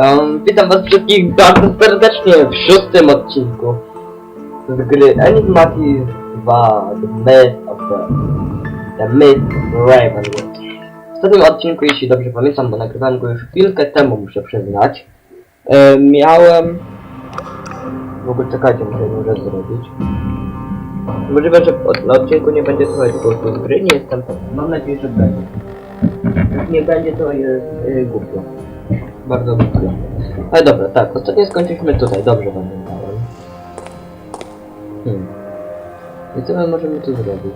Um, witam was wszystkich bardzo serdecznie w szóstym odcinku z gry Enigmatis 2 The Myth of the... The Myth Ravenwood. W ostatnim odcinku, jeśli dobrze pamiętam, bo nagrywałem go już chwilkę temu, muszę przyznać, e, miałem... W ogóle czekajcie, muszę jedną rzecz zrobić. Możliwe, że od- na odcinku nie będzie słychać głosu z gry, nie jestem pewien. Mam nadzieję, że będzie. Jak nie będzie, to jest yy, głupio. Bardzo głupio. Ale dobra, tak, ostatnio skończyliśmy tutaj, dobrze pamiętałem. Hmm. I co my możemy tu zrobić?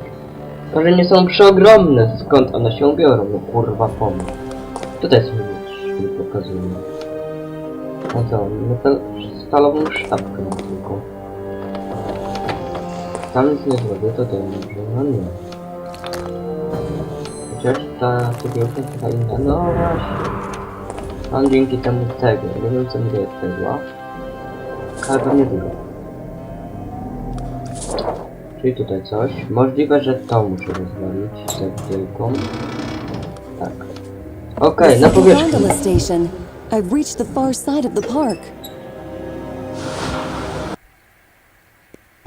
Może nie są przeogromne, skąd one się biorą, no kurwa pomysł. Tutaj sobie mi pokazuje. A co, metal, stalową sztabkę mam tylko. Tam nic nie zrobię, to to może, no nie. Chociaż ta cegiełka chyba inna, no właśnie. Mam dzięki temu tego, nie wiem co mi daje cegła. Ale to nie dużo. Czyli tutaj coś. Możliwe, że to muszę rozwalić z wielką. Tak. Okej, na is the powierzchni. I've reached the far side of the park.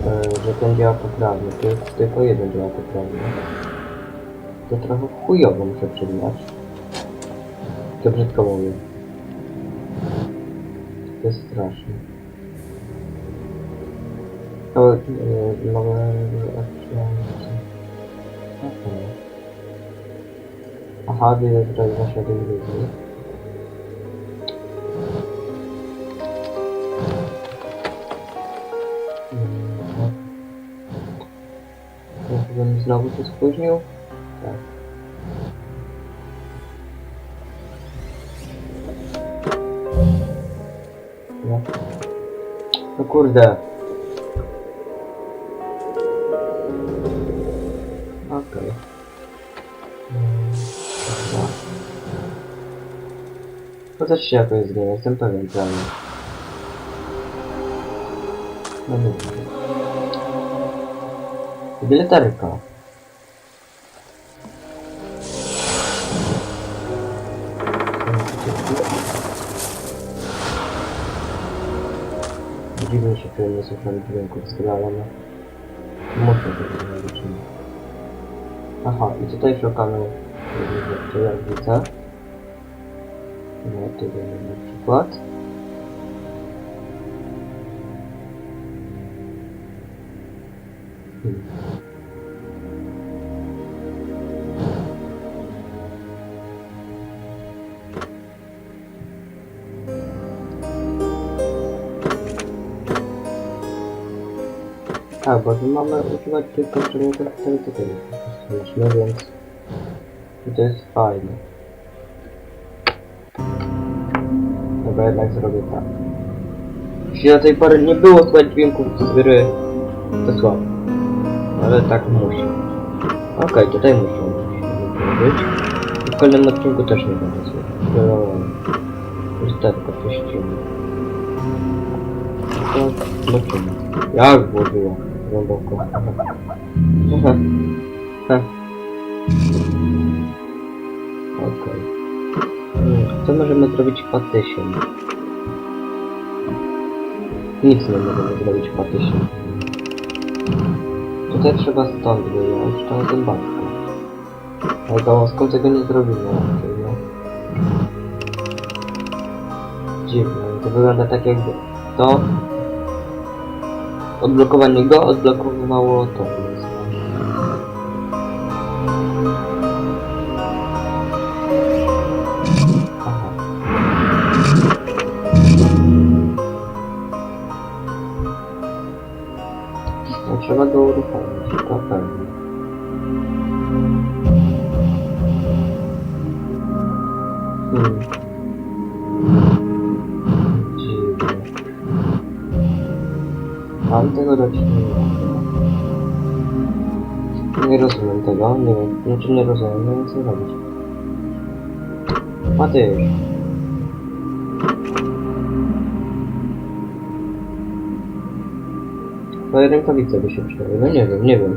e, że ten działa poprawnie. To jest tylko jeden działa poprawnie. To trochę chujowo muszę przyznać. To brzydko mówię. To jest straszne. To e, mogę Okej. Aha, widzę tutaj zasiady ludzi. Mm, Jakbym znowu się spóźnił? Tak. No kurde. Okej. Mm, dobra. To też się jakoś zmienia, jestem pewien, prawie. No nie wiem. Bileterka. Dziwnie się czuję, nie słyszałem dźwięków z gry, ale no... Muszę to zrobić. Aha, i tutaj szukamy rzeczy, jak widzę. No, tu będzie na przykład. Tak, bo mamy używać tylko przedmiotów, tutaj wykorzystaliśmy, więc to jest fajne. Dobra, jednak zrobię tak. Jeśli do tej pory nie było słychać dźwięków z gry, to słabo. Ale tak musi. Okej, tutaj muszą być. I w kolejnym odcinku też nie będzie słychać. No, lusterko puścimy. To zobaczymy. Jak włożyło głęboko. Okej. Hmm, Co możemy zrobić patysiem? Nic nie możemy zrobić patysiem. Tutaj trzeba stąd wyjąć tą zębatkę. Ale gałązką tego nie zrobimy raczej, no. Dziwne, to wygląda tak jakby to odblokowanie go odblokowywało to. No, trzeba go uruchomić, to pewnie. Hmm. Mam tego do czynienia. Nie rozumiem tego, nie wiem, znaczy nie rozumiem, nie wiem co robić. A ty już. Twoje rękawice by się przydały, no nie wiem, nie wiem.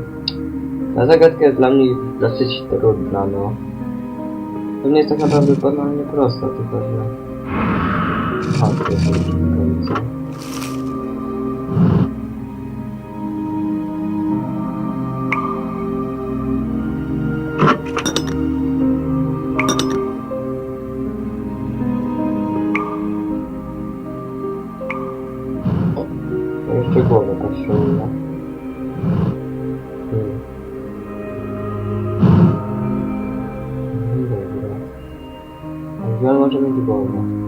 Ta zagadka jest dla mnie dosyć trudna, no. To nie jest tak naprawdę banalnie prosta, tylko że... Aha, to jest Jeszcze głowę potrzebuję. Hmm. No dobra. A gdzie on może mieć głowę?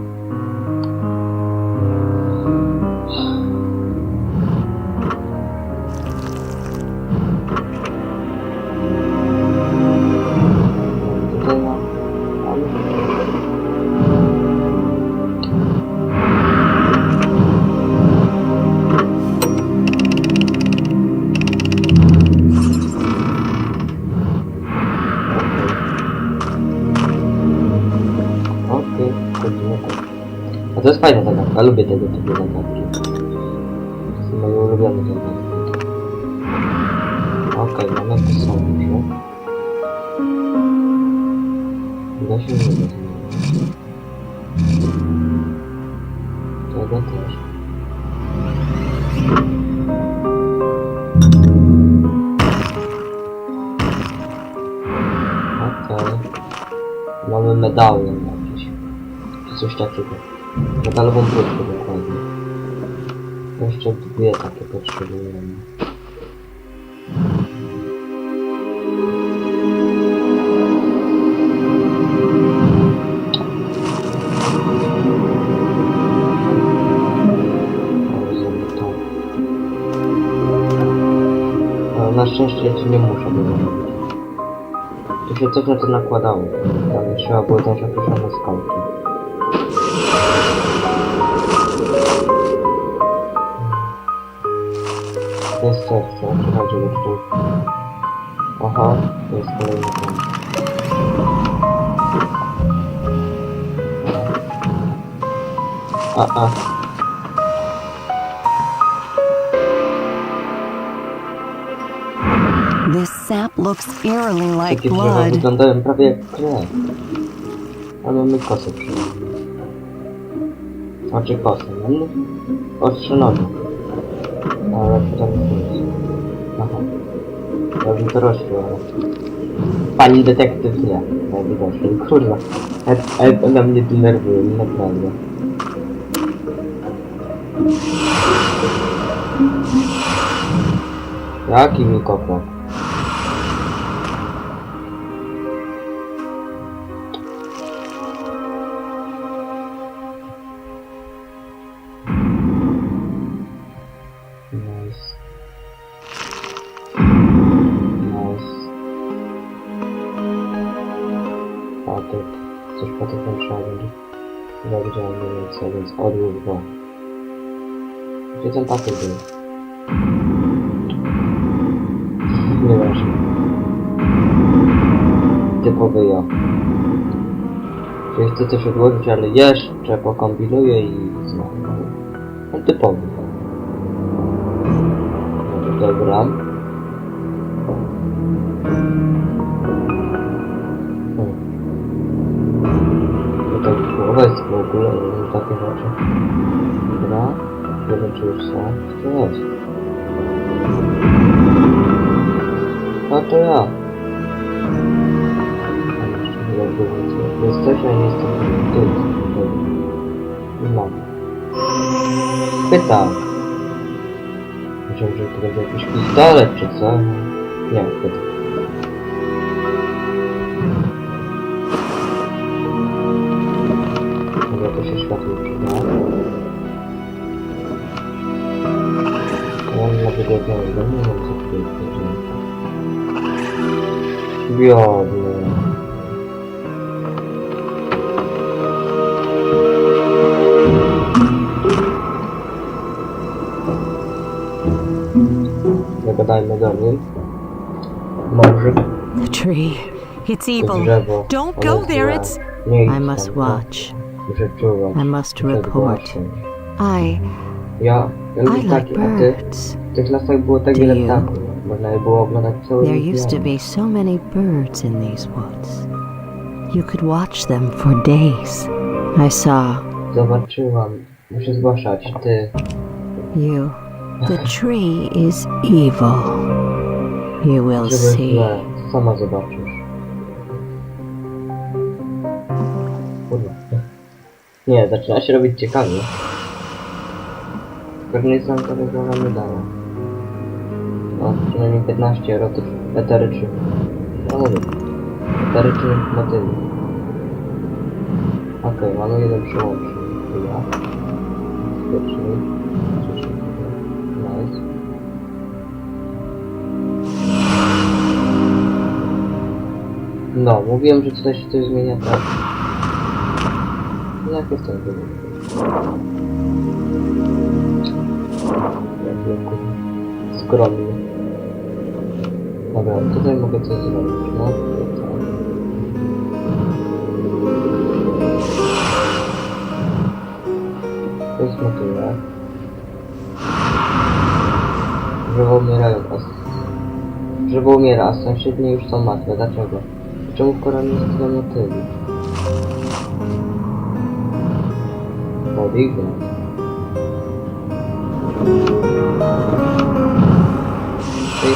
Fajna zagadka, lubię tego typu zagadki. To są moje ulubione zagadki. Okej, mamy to samo, Da się nie da Tego też. Okej. Mamy medalion jakiś. Czy coś takiego. Metalową próbkę dokładnie. Jeszcze dwie takie potrzebujemy. Na szczęście ja ci nie muszę tego robić. Tu się coś na to nakładało. Tam trzeba było też określone skałki. Serce, przechodzi już tu. Aha, to jest kolejny ten. A, a. This sap looks eerily like Takie drzewa blood. wyglądają prawie jak krew. A mamy kosę przynajmniej. Znaczy kosę, no? Ostrze nogi. Ale tam nic. Aha. To roślił, ale... Pani detektyw nie. Najwidoczniej. Kurwa. Ale, ale ona mnie denerwuje, naprawdę. Jaki mi kopał? Chyba widziałem więcej, więc odłóż go. Gdzie ten patyk był? Nieważne. Typowy ja. Czyli chcę coś odłożyć, ale jeszcze pokombinuję i znowu. No typowy. Dobra. Takie rzeczy. Dobra. Nie wiem czy już są. Co to jest? A to ja. Tam jeszcze chyba było coś. Jesteś, a nie jestem tu. I mam. Pytam. Myślałem, że to będzie jakiś pistolet czy co? Nie, pytam. Ja mam na wygładzenie, bo nie wiem co tu jest. Biodny. Zagadajmy do nim. Może The tree. It's to evil. drzewo. Don't ono go there. złe. It's. Nie idź I must tam, watch. Muszę czuwać. I must Przed report. głosem. I. Ja, ja I like taki, a ty? birds. W tych lasach było tak Do wiele you? ptaków. Można je było oglądać cały There used to dzień. be so many birds in these woods. You could watch them for days. I saw Zobaczyłam Muszę zgłaszać, ty. You. The tree is evil. You will Żeby see. źle. Sama zobaczysz. Kurwa. Nie, zaczyna się robić ciekawie. Tylko że nie znam tego grana nie dało. No, przynajmniej 15 erotycznych, eterycznych. No mówię. Eterycznych motywów. Okej, mamy jeden przełącznik. Chwila. Bezpieczny. Nice. No, mówiłem, że tutaj się coś zmienia tak. Jak jestem wyglądał? Wielku. Skromny. Dobra, tutaj mogę coś zrobić. No. To jest motywę. Drzewo umierają, a Drzewo umiera, a sąsiednie już są martwe. Dlaczego? Czemu w Koranie jest tyle motywy? Bodyguard. Tutaj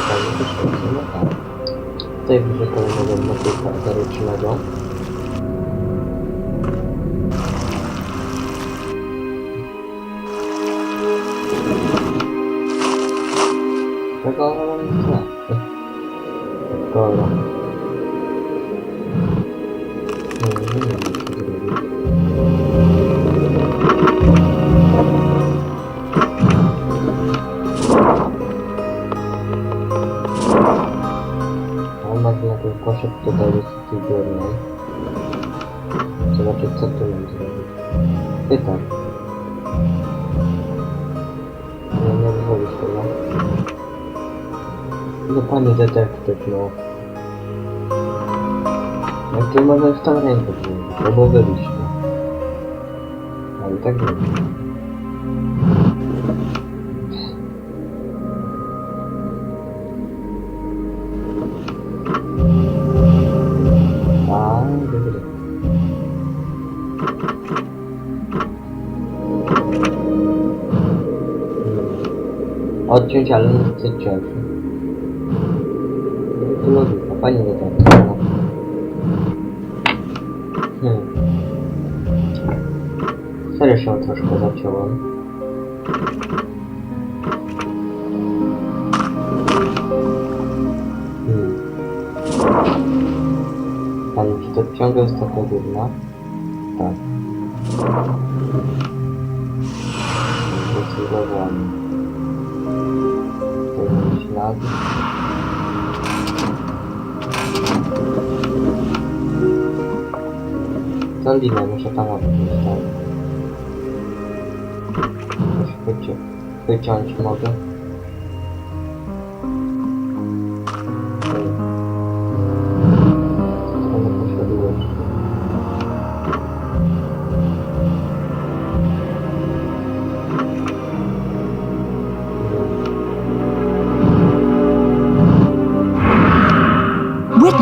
fajnie wyszło, no tak. Tutaj widzę kolejnego motywa eterycznego. Tego nie chce. Skoro. Nie, nie poszedł tutaj do tej górnej. Zobaczyć co tu mam zrobić. Pytam. Nie, nie wychodzisz tego. No panie detektyw, no. Jak ty może w tą rękę wziąć, albo wybić to. Ale tak nie. Odciąć, ale nie chcę ciąć. To logika, panie detektyw. no. Hmm. Serio się troszkę zaciąłem. Hmm. Pani, czy to ciągle jest taka górna? Tak. Zdecydowanie. Tutaj mam ślad. To linę muszę tam odnieść, tak? Już wycią wyciąć mogę.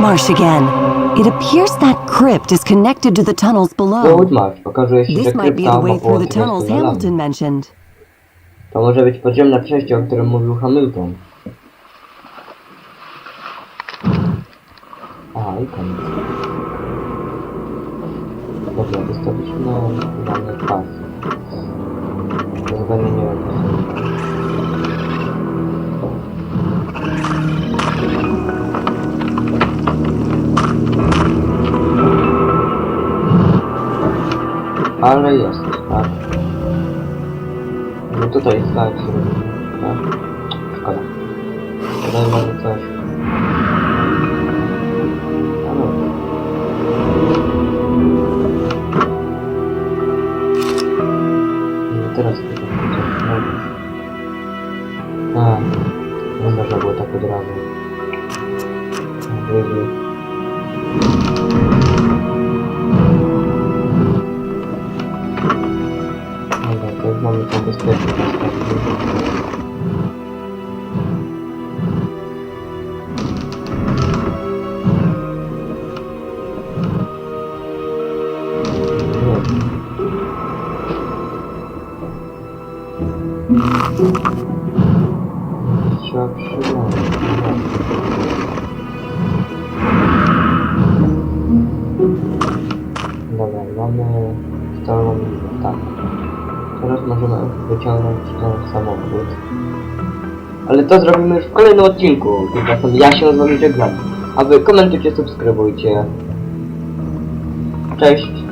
Whitmarsh again. It appears that crypt is connected to the tunnels below. Marsh. Okazuje się, że This might be the way through the tunnels. Hamilton mentioned. To może być podziemne przejście, o którym mówił Hamilton. A, i koniec. Dobra, wystawiliśmy dany pas. Ale jest, tak. No tutaj stać się tak? Szkoda. Tutaj może coś. A no. No Trzeba przyglądać. Dobra, mamy stałą tak. Teraz możemy wyciągnąć ten samochód. Ale to zrobimy już w kolejnym odcinku. Tymczasem ja się z wami żegnam. A wy komentujcie, subskrybujcie. Cześć.